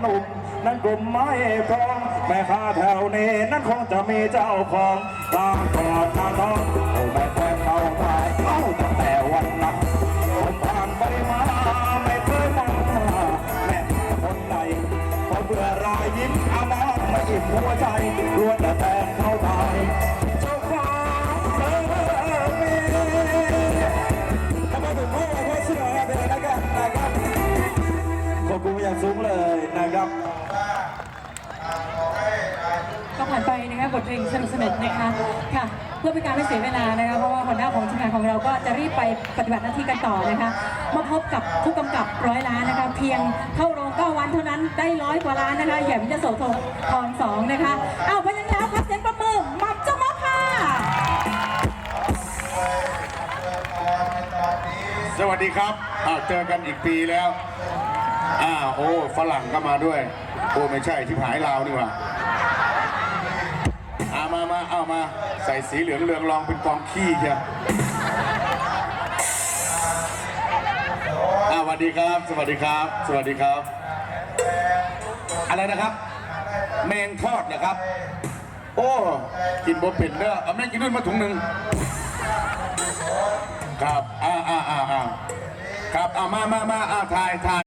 หนุ่มนั่นกลุ่มไม้ทองแม่ค้าแถวนี้นั่นคงจะมีเจ้าของตามกอดนาน้องเอาแม่แต่เขาตายเอ้าตั้งแต่วันนั้นผมผ่านไปมาไม่เคยมองหน้าแม่คนใดพอเบื่อรายยิ้มอามองไม่อิ่มหัวใจ ลงสนุกสนุกนะคะค่ะ เพื่อเป็นการไม่เสียเวลานะคะเพราะว่าหัวหน้าของทีมงานของเราก็จะรีบไปปฏิบัติหน้าที่กันต่อนะคะมาพบกับผู้กำกับร้อยล้านนะคะ เพียงเข้าโรงเก้าวันเท่านั้นได้ร้อยกว่าล้านนะคะแหย่มยโสธรทองสองนะคะอ้าวเพราะฉะนั้นแล้วขอเสียงประมือมับเจ้าม็อกค่ะสวัสดีครับอ้าวเจอกันอีกปีแล้วอ้าวโอ้ฝรั่งก็มาด้วยโอ้ไม่ใช่ที่หายลาวนี่หว่า เอามาใส่สีเหลืองเรืองรองเป็นกองขี้เชียวอ้าสวัสดีครับ สวัสดีครับ สวัสดีครับ อะไรนะครับ แมงทอดนะครับ โอ้ กินบ่เป็นเด้อเอาแม่งกินด้วยมาถุงหนึ่งครับอ่าอ่าอ่าอ่าครับ เอามามามาอ่าถ่ายถ่าย